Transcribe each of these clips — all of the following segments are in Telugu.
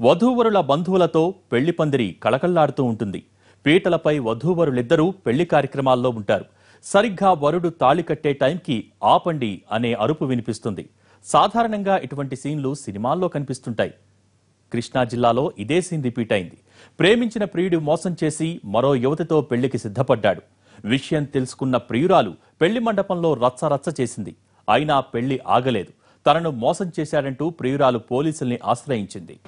వధూవరుల బంధువులతో పెళ్ళి పందిరి కళకళ్ళాడుతూ ఉంటుంది. పీటలపై వధూవరులిద్దరూ పెళ్ళి కార్యక్రమాల్లో ఉంటారు. సరిగ్గా వరుడు తాళి కట్టే టైంకి ఆపండి అనే అరుపు వినిపిస్తుంది. సాధారణంగా ఇటువంటి సీన్లు సినిమాల్లో కనిపిస్తుంటాయి. కృష్ణా జిల్లాలో ఇదే సీన్ రిపీట్ అయింది. ప్రేమించిన ప్రియుడు మోసం చేసి మరో యువతితో పెళ్ళికి సిద్ధపడ్డాడు. విషయం తెలుసుకున్న ప్రియురాలు పెళ్ళి మండపంలో రచ్చరచ్చ చేసింది. అయినా పెళ్ళి ఆగలేదు. తనను మోసం చేశాడంటూ ప్రియురాలు పోలీసుల్ని ఆశ్రయించింది.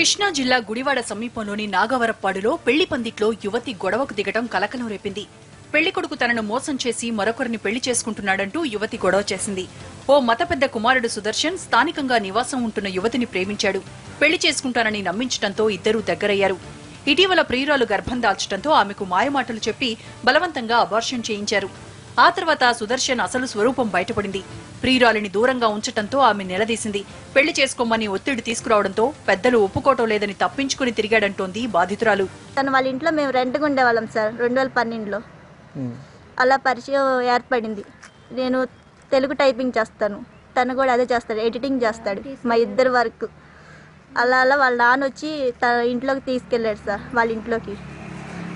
కృష్ణా జిల్లా గుడివాడ సమీపంలోని నాగవరప్పాడులో పెళ్ళి పందిట్లో యువతి గొడవకు దిగటం కలకలం రేపింది. పెళ్ళి కొడుకు తనను మోసం చేసి మరొకరిని పెళ్ళి చేసుకుంటున్నాడంటూ యువతి గొడవ చేసింది. ఓ మత పెద్ద కుమారుడు సుదర్శన్ స్థానికంగా నివాసం ఉంటున్న యువతిని ప్రేమించాడు. పెళ్ళి చేసుకుంటానని నమ్మించడంతో ఇద్దరూ దగ్గరయ్యారు. ఇటీవల ప్రియురాలు గర్భం దాల్చడంతో ఆమెకు మాయమాటలు చెప్పి బలవంతంగా అబార్షన్ చేయించారు. ఆ తర్వాత సుదర్శన్ అసలు స్వరూపం బయటపడింది. ప్రియురాలిని దూరంగా ఉంచటంతో ఆమె నిలదీసింది. పెళ్ళి చేసుకోమని ఒత్తిడి తీసుకురావడంతో పెద్దలు ఒప్పుకోవటం లేదని తప్పించుకుని తిరిగాడంటోంది బాధితురాలు. తను వాళ్ళ ఇంట్లో మేము రెంట్గా ఉండేవాళ్ళం సార్ రెండు వేల పన్నెండులో. అలా పరిచయం ఏర్పడింది. నేను తెలుగు టైపింగ్ చేస్తాను. తను కూడా అదే చేస్తాడు ఎడిటింగ్ చేస్తాడు మా ఇద్దరు వర్క్. అలా అలా వాళ్ళ నాన్న వచ్చి తన ఇంట్లోకి తీసుకెళ్ళాడు సార్ వాళ్ళ ఇంట్లోకి.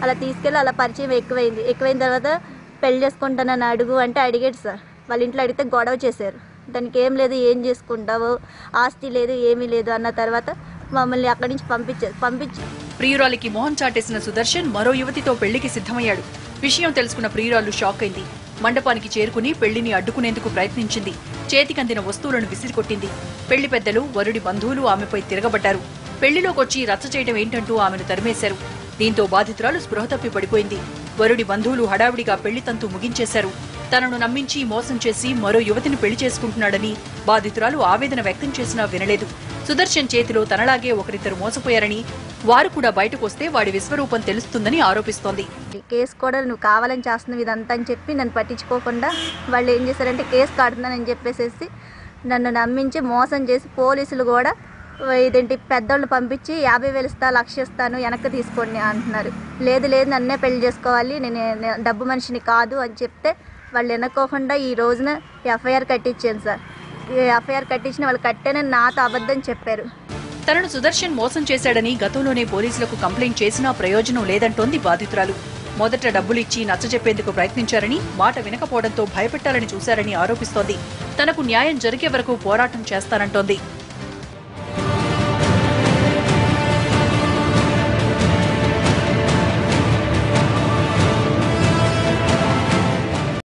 అలా తీసుకెళ్ళి అలా పరిచయం ఎక్కువైంది. ఎక్కువైన తర్వాత పెళ్ళి చేసుకుంటానని అడుగు అంటే అడిగాడు సార్. వాళ్ళ ఇంట్లో అడిగితే గొడవ చేశారు. దానికి ఏం లేదు ఏం చేసుకుంటావు? ఆస్తి లేదు ఏమీ లేదు అన్న తర్వాత మమ్మల్ని అక్కడి నుంచి పంపించారు పంపించి ప్రియురాలికి మోహన్ చాటేసిన సుదర్శన్ మరో యువతితో పెళ్ళికి సిద్ధమయ్యాడు. విషయం తెలుసుకున్న ప్రియురాలు షాక్ అయింది. మండపానికి చేరుకుని పెళ్ళిని అడ్డుకునేందుకు ప్రయత్నించింది. చేతికందిన వస్తువులను విసిరికొట్టింది. పెళ్ళి పెద్దలు వరుడి బంధువులు ఆమెపై తిరగబడ్డారు. పెళ్ళిలోకొచ్చి రచ్చ చేయడం ఏంటంటూ ఆమెను తరిమేశారు. దీంతో బాధితురాలు స్పృహ తప్పి పడిపోయింది. వరుడి బంధువులు హడావిడిగా పెళ్ళి తంతు ముగించేశారు. తనను నమ్మించి మోసం చేసి మరో యువతిని పెళ్ళి చేసుకుంటున్నాడని బాధితురాలు ఆవేదన వ్యక్తం చేసినా వినలేదు. సుదర్శన్ చేతిలో తనలాగే ఒకరిద్దరు మోసపోయారని వారు కూడా బయటకు వస్తే వాడి విశ్వరూపం తెలుస్తుందని ఆరోపిస్తోంది. కేసు కూడా నువ్వు కావాలని చేస్తున్నావు ఇదంతా అని చెప్పి నన్ను పట్టించుకోకుండా వాళ్ళు ఏం చేశారంటే కేసు కడుతున్నానని చెప్పేసేసి నన్ను నమ్మించి మోసం చేసి పోలీసులు కూడా ఇదేంటి పెద్దోళ్ళు పంపించి యాభై వేలు ఇస్తా లక్ష ఇస్తాను వెనక్కి తీసుకోండి అంటున్నారు. లేదు లేదు నన్నే పెళ్ళి చేసుకోవాలి నేను డబ్బు మనిషిని కాదు అని చెప్తే వాళ్ళు వెనక్కోకుండా ఈ రోజున ఎఫ్ఐఆర్ కట్టించాను సార్. ఈ ఎఫ్ఐఆర్ కట్టించిన వాళ్ళు కట్టానని నాతో అబద్ధం చెప్పారు. తనను సుదర్శన్ మోసం చేశాడని గతంలోనే పోలీసులకు కంప్లైంట్ చేసినా ప్రయోజనం లేదంటోంది బాధితురాలు. మొదట డబ్బులు ఇచ్చి నచ్చజెప్పేందుకు ప్రయత్నించారని మాట వినకపోవడంతో భయపెట్టాలని చూశారని ఆరోపిస్తోంది. తనకు న్యాయం జరిగే వరకు పోరాటం చేస్తానంటోంది.